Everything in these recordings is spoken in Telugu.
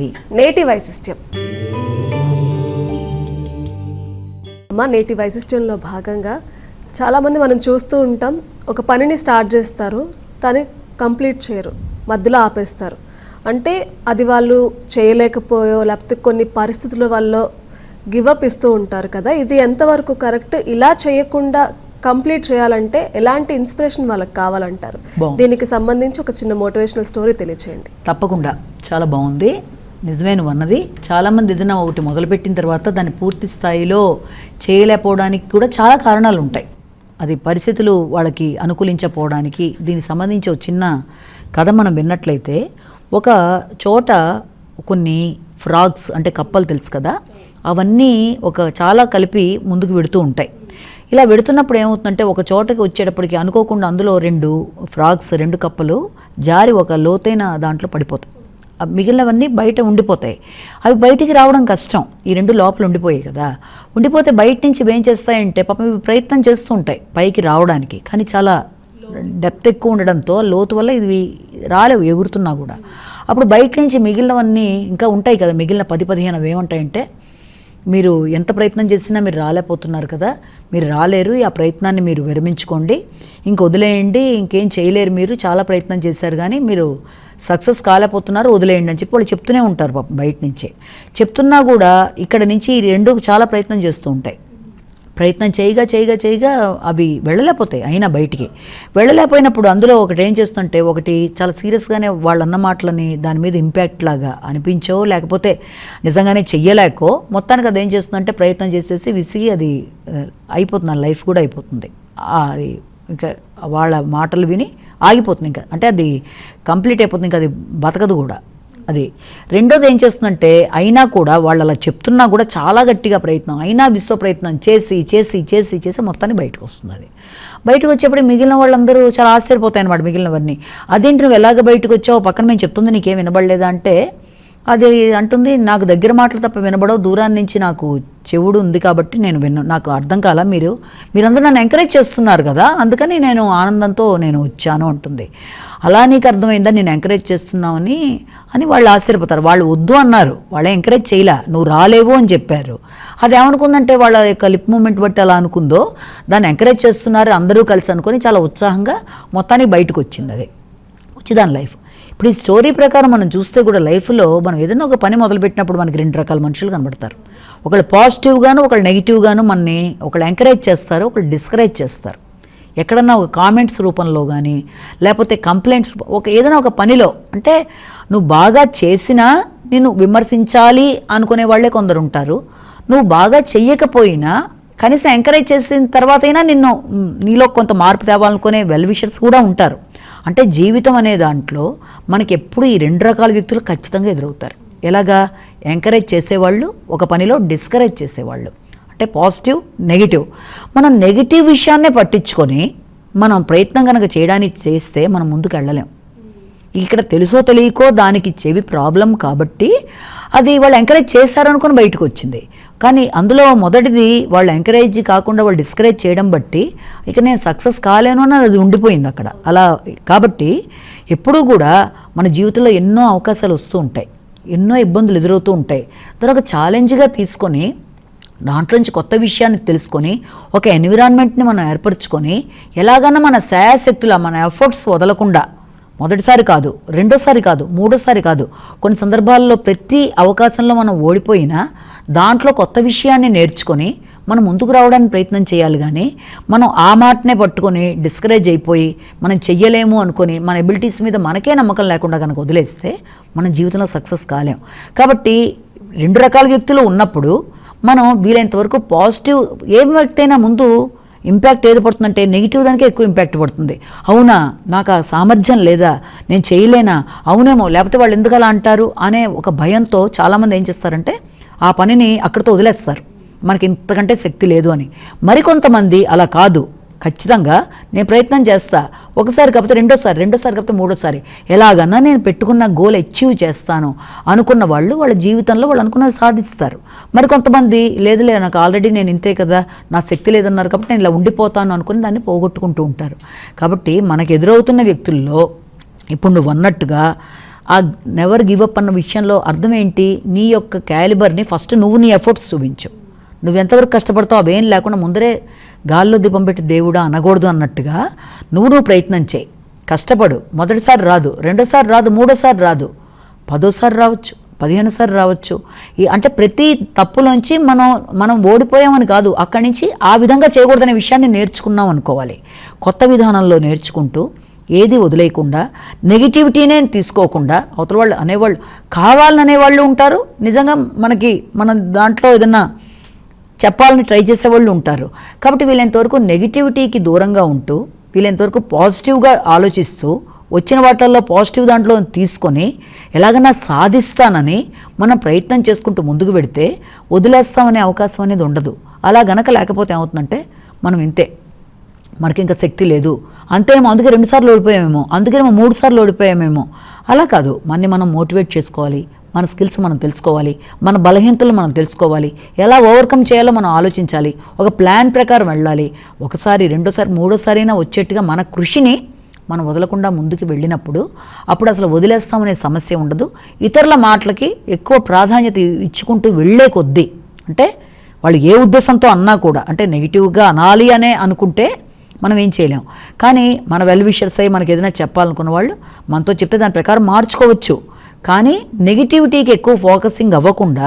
చేయాలి. నేటి వైశిష్ట్యం అమ్మ నేటి వైశిష్ట్యంలో భాగంగా చాలామంది మనం చూస్తూ ఉంటాం ఒక పనిని స్టార్ట్ చేస్తారు దాన్ని కంప్లీట్ చేయరు మధ్యలో ఆపేస్తారు. అంటే అది వాళ్ళు చేయలేకపోయో లేకపోతే కొన్ని పరిస్థితుల వల్ల గివప్ ఇస్తూ ఉంటారు కదా ఇది ఎంతవరకు కరెక్ట్? ఇలా చేయకుండా కంప్లీట్ చేయాలంటే ఎలాంటి ఇన్స్పిరేషన్ వాళ్ళకి కావాలంటారు. దీనికి సంబంధించి ఒక చిన్న మోటివేషనల్ స్టోరీ తెలియచేయండి. తప్పకుండా. చాలా బాగుంది. నిజమే నువ్వు అన్నది చాలామంది ఏదైనా ఒకటి మొదలుపెట్టిన తర్వాత దాన్ని పూర్తి స్థాయిలో చేయలేకపోవడానికి కూడా చాలా కారణాలు ఉంటాయి అది పరిస్థితులు వాళ్ళకి అనుకూలించకపోవడానికి దీనికి సంబంధించి ఒక చిన్న కథ మనం విన్నట్లయితే ఒక చోట కొన్ని ఫ్రాగ్స్ అంటే కప్పలు తెలుసు కదా అవన్నీ ఒక చాలా కలిపి ముందుకు వెడుతూ ఉంటాయి. ఇలా వెడుతున్నప్పుడు ఏమవుతుందంటే ఒక చోటకి వచ్చేటప్పటికి అనుకోకుండా అందులో రెండు ఫ్రాగ్స్ రెండు కప్పలు జారి ఒక లోతైన దాంట్లో పడిపోతాయి. మిగిలినవన్నీ బయట ఉండిపోతాయి. అవి బయటికి రావడం కష్టం. ఈ రెండు లోపల ఉండిపోయాయి కదా. ఉండిపోతే బయట నుంచి ఏం చేస్తాయంటే పాపం ఇవి ప్రయత్నం చేస్తూ ఉంటాయి పైకి రావడానికి. కానీ చాలా డెప్త్ ఎక్కువ ఉండడంతో లోతు వల్ల ఇవి రాలేవు ఎగురుతున్నా కూడా. అప్పుడు బయట నుంచి మిగిలినవన్నీ ఇంకా ఉంటాయి కదా. మిగిలిన పది పదిహేను అవి ఏముంటాయంటే మీరు ఎంత ప్రయత్నం చేసినా మీరు రాలేకపోతున్నారు కదా. మీరు రాలేరు. ఆ ప్రయత్నాన్ని మీరు విరమించుకోండి. ఇంక వదిలేయండి. ఇంకేం చేయలేరు మీరు. చాలా ప్రయత్నం చేశారు కానీ మీరు సక్సెస్ కాలేకపోతున్నారు వదిలేయండి అని చెప్పి వాళ్ళు చెప్తూనే ఉంటారు పాపం బయట నుంచే. చెప్తున్నా కూడా ఇక్కడ నుంచి ఈ రెండు చాలా ప్రయత్నం చేస్తూ ఉంటాయి. ప్రయత్నం చేయగా చేయగా చేయగా అవి వెళ్ళలేకపోతాయి అయినా బయటికి. వెళ్ళలేకపోయినప్పుడు అందులో ఒకటి ఏం చేస్తుంటే ఒకటి చాలా సీరియస్గానే వాళ్ళు అన్న మాటలని దాని మీద ఇంపాక్ట్ లాగా అనిపించో లేకపోతే నిజంగానే చెయ్యలేకో మొత్తానికి అది ఏం చేస్తుందంటే ప్రయత్నం చేసేసి విసిగి అది అయిపోతుంది లైఫ్ కూడా అయిపోతుంది. అది ఇంకా వాళ్ళ మాటలు విని ఆగిపోతుంది ఇంకా. అంటే అది కంప్లీట్ అయిపోతుంది ఇంకా అది బతకదు కూడా. అది రెండోది ఏం చేస్తుందంటే అయినా కూడా వాళ్ళు అలా చెప్తున్నా కూడా చాలా గట్టిగా ప్రయత్నం అయినా విశ్వ ప్రయత్నం చేసి చేసి చేసి చేసి మొత్తాన్ని బయటకు వస్తుంది అది బయటకు వచ్చేప్పుడు మిగిలిన వాళ్ళందరూ చాలా ఆశ్చర్యపోతాయి అనమాట మిగిలినవన్నీ. అదేంటి నువ్వు ఎలాగ బయటకు వచ్చావు పక్కన మేము చెప్తుంది నీకేం వినబడలేదా అంటే అది అంటుంది నాకు దగ్గర మాటలు తప్ప వినబడవు. దూరాన్ని నుంచి నాకు చెవుడు ఉంది కాబట్టి నేను విన్న. నాకు అర్థం కాల మీరు? మీరందరూ నన్ను ఎంకరేజ్ చేస్తున్నారు కదా? అందుకని నేను ఆనందంతో నేను వచ్చాను అంటుంది. అలా నీకు అర్థమైందా? నేను ఎంకరేజ్ చేస్తున్నామని అని వాళ్ళు ఆశ్చర్యపోతారు. వాళ్ళు వద్దు అన్నారు. వాళ్ళే ఎంకరేజ్ చేయలే. నువ్వు రాలేవు అని చెప్పారు. అది ఏమనుకుందంటే వాళ్ళ యొక్క లిప్ మూమెంట్ బట్టి అలా అనుకుందో దాన్ని ఎంకరేజ్ చేస్తున్నారు అందరూ కలిసి అనుకొని చాలా ఉత్సాహంగా మొత్తానికి బయటకు వచ్చింది అది. వచ్చి దాని లైఫ్ ఇప్పుడు ఈ స్టోరీ ప్రకారం మనం చూస్తే కూడా లైఫ్లో మనం ఏదైనా ఒక పని మొదలుపెట్టినప్పుడు మనకి రెండు రకాల మనుషులు కనబడతారు. ఒకళ్ళు పాజిటివ్గాను ఒకళ్ళు నెగిటివ్గాను మనని ఒకళ్ళు ఎంకరేజ్ చేస్తారు ఒకళ్ళు డిస్కరేజ్ చేస్తారు. ఎక్కడన్నా ఒక కామెంట్స్ రూపంలో కానీ లేకపోతే కంప్లైంట్స్ ఒక ఏదైనా ఒక పనిలో అంటే నువ్వు బాగా చేసినా నేను విమర్శించాలి అనుకునే వాళ్ళే కొందరు ఉంటారు. నువ్వు బాగా చెయ్యకపోయినా కనీసం ఎంకరేజ్ చేసిన తర్వాత అయినా నిన్ను నీలో కొంత మార్పు తేవాలనుకునే వెల్ విషర్స్ కూడా ఉంటారు. అంటే జీవితం అనే దాంట్లో మనకి ఎప్పుడు ఈ రెండు రకాల వ్యక్తులు ఖచ్చితంగా ఎదురవుతారు. ఎలాగా? ఎంకరేజ్ చేసేవాళ్ళు ఒక పనిలో డిస్కరేజ్ చేసేవాళ్ళు. అంటే పాజిటివ్ నెగిటివ్ మనం నెగిటివ్ విషయాన్నే పట్టించుకొని మనం ప్రయత్నం కనుక చేయడానికి చేస్తే మనం ముందుకు వెళ్ళలేం ఇక్కడ తెలుసో తెలియకో దానికి చెవి ప్రాబ్లం కాబట్టి అది వాళ్ళు ఎంకరేజ్ చేశారనుకొని బయటకు వచ్చింది కానీ అందులో మొదటిది వాళ్ళు ఎంకరేజ్ కాకుండా వాళ్ళు డిస్కరేజ్ చేయడం బట్టి ఇక నేను సక్సెస్ కాలేను అన్నది అది ఉండిపోయింది అక్కడ. అలా కాబట్టి ఎప్పుడూ కూడా మన జీవితంలో ఎన్నో అవకాశాలు వస్తూ ఉంటాయి. ఎన్నో ఇబ్బందులు ఎదురవుతూ ఉంటాయి. దాని ఒక ఛాలెంజ్గా తీసుకొని దాంట్లో నుంచి కొత్త విషయాన్ని తెలుసుకొని ఒక ఎన్విరాన్మెంట్ని మనం ఏర్పరచుకొని ఎలాగైనా మన శాయశక్తుల మన ఎఫర్ట్స్ వదలకుండా మొదటిసారి కాదు రెండోసారి కాదు మూడోసారి కాదు. కొన్ని సందర్భాల్లో ప్రతి అవకాశంలో మనం ఓడిపోయినా దాంట్లో కొత్త విషయాన్ని నేర్చుకొని మనం ముందుకు రావడానికి ప్రయత్నం చేయాలి కానీ మనం ఆ మాటనే పట్టుకొని డిస్కరేజ్ అయిపోయి మనం చెయ్యలేము అనుకొని మన ఎబిలిటీస్ మీద మనకే నమ్మకం లేకుండా కనుక వదిలేస్తే మన జీవితంలో సక్సెస్ కాలేం. కాబట్టి రెండు రకాల వ్యక్తులు ఉన్నప్పుడు మనం వీలైనంతవరకు పాజిటివ్ ఏ వ్యక్తి అయినా ముందు ఇంపాక్ట్ ఏది పడుతుందంటే నెగిటివ్ దానికే ఎక్కువ ఇంపాక్ట్ పడుతుంది. అవునా? నాకు ఆ సామర్థ్యం లేదా? నేను చేయలేనా? అవునేమో. లేకపోతే వాళ్ళు ఎందుకు అలా అంటారు? అనే ఒక భయంతో చాలామంది ఏం చేస్తారంటే ఆ పనిని అక్కడితో వదిలేస్తారు. మనకి ఇంతకంటే శక్తి లేదు అని. మరికొంతమంది అలా కాదు. ఖచ్చితంగా నేను ప్రయత్నం చేస్తా. ఒకసారి కాకపోతే రెండోసారి రెండోసారి కాకపోతే మూడోసారి. ఎలాగన్నా నేను పెట్టుకున్న గోల్ అచీవ్ చేస్తాను అనుకున్న వాళ్ళు వాళ్ళ జీవితంలో వాళ్ళు అనుకున్నది సాధిస్తారు. మరి కొంతమంది లేదులే నాకు ఆల్రెడీ నేను ఇంతే కదా నా శక్తి లేదన్నారు కాబట్టి నేను ఇలా ఉండిపోతాను అనుకుని దాన్ని పోగొట్టుకుంటూ ఉంటారు. కాబట్టి మనకు ఎదురవుతున్న వ్యక్తుల్లో ఇప్పుడు నువ్వు అన్నట్టుగా ఆ నెవర్ గివ్ అప్ అన్న విషయంలో అర్థం ఏంటి? నీ యొక్క క్యాలిబర్ని ఫస్ట్ నువ్వు నీ ఎఫర్ట్స్ చూపించు. నువ్వు ఎంతవరకు కష్టపడతావు అవేం లేకుండా ముందరే గాల్లో దీపం పెట్టి దేవుడా అనకూడదు అన్నట్టుగా నువ్వు నువ్వు ప్రయత్నం చేయి. కష్టపడు. మొదటిసారి రాదు. రెండోసారి రాదు. మూడోసారి రాదు. పదోసారి రావచ్చు. పదిహేనుసారి రావచ్చు. ఈ అంటే ప్రతి తప్పులోంచి మనం మనం ఓడిపోయామని కాదు. అక్కడి నుంచి ఆ విధంగా చేయకూడదనే విషయాన్ని నేర్చుకున్నాం అనుకోవాలి. కొత్త విధానంలో నేర్చుకుంటూ ఏది వదిలేయకుండా నెగిటివిటీనే తీసుకోకుండా అవతల వాళ్ళు అనేవాళ్ళు కావాలని అనేవాళ్ళు ఉంటారు. నిజంగా మనకి మన దాంట్లో ఏదన్నా చెప్పాలని ట్రై చేసేవాళ్ళు ఉంటారు. కాబట్టి వీళ్ళంతవరకు నెగిటివిటీకి దూరంగా ఉంటూ వీళ్ళంతవరకు పాజిటివ్గా ఆలోచిస్తూ వచ్చిన వాటిల్లో పాజిటివ్ దాంట్లో తీసుకొని ఎలాగైనా సాధిస్తానని మనం ప్రయత్నం చేసుకుంటూ ముందుకు పెడితే వదిలేస్తామనే అవకాశం అనేది ఉండదు. అలా గనక లేకపోతే ఏమవుతుందంటే మనం ఇంతే. మనకి ఇంకా శక్తి లేదు. అంతేమో అందుకే రెండుసార్లు ఓడిపోయామేమో. అందుకేమో మూడు సార్లు ఓడిపోయామేమో. అలా కాదు. మనని మనం మోటివేట్ చేసుకోవాలి. మన స్కిల్స్ మనం తెలుసుకోవాలి మన బలహీనతలు మనం తెలుసుకోవాలి. ఎలా ఓవర్కమ్ చేయాలో మనం ఆలోచించాలి. ఒక ప్లాన్ ప్రకారం వెళ్ళాలి. ఒకసారి రెండోసారి మూడోసారి అయినా వచ్చేట్టుగా మన కృషిని మనం వదలకుండా ముందుకు వెళ్ళినప్పుడు అప్పుడు అసలు వదిలేస్తామనే సమస్య ఉండదు. ఇతరుల మాటలకి ఎక్కువ ప్రాధాన్యత ఇచ్చుకుంటూ వెళ్ళే కొద్దీ అంటే వాళ్ళు ఏ ఉద్దేశంతో అన్నా కూడా అంటే నెగిటివ్గా అనాలి అనే అనుకుంటే మనం ఏం చేయలేం. కానీ మన వెల్ విషర్స్ అయ్యి మనకి ఏదైనా చెప్పాలనుకున్న వాళ్ళు మనతో చెప్తే దాని ప్రకారం మార్చుకోవచ్చు. కానీ నెగిటివిటీకి ఎక్కువ ఫోకసింగ్ అవ్వకుండా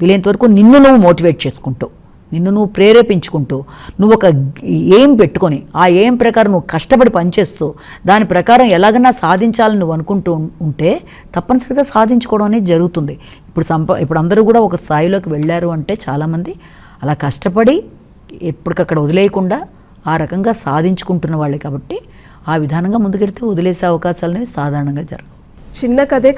వీలైనంతవరకు నిన్ను నువ్వు మోటివేట్ చేసుకుంటూ నిన్ను నువ్వు ప్రేరేపించుకుంటూ నువ్వు ఒక ఏం పెట్టుకొని ఆ ఏం ప్రకారం నువ్వు కష్టపడి పనిచేస్తూ దాని ప్రకారం ఎలాగన్నా సాధించాలని నువ్వు అనుకుంటూ ఉంటే తప్పనిసరిగా సాధించుకోవడం అనేది జరుగుతుంది. ఇప్పుడు సంప ఇప్పుడు అందరూ కూడా ఒక స్థాయిలోకి వెళ్ళారు అంటే చాలామంది అలా కష్టపడి ఎప్పటికక్కడ వదిలేయకుండా ఆ రకంగా సాధించుకుంటున్న వాళ్ళే కాబట్టి ఆ విధానంగా ముందుకెడితే వదిలేసే అవకాశాలు అనేవి సాధారణంగా జరగవు. చిన్న కథే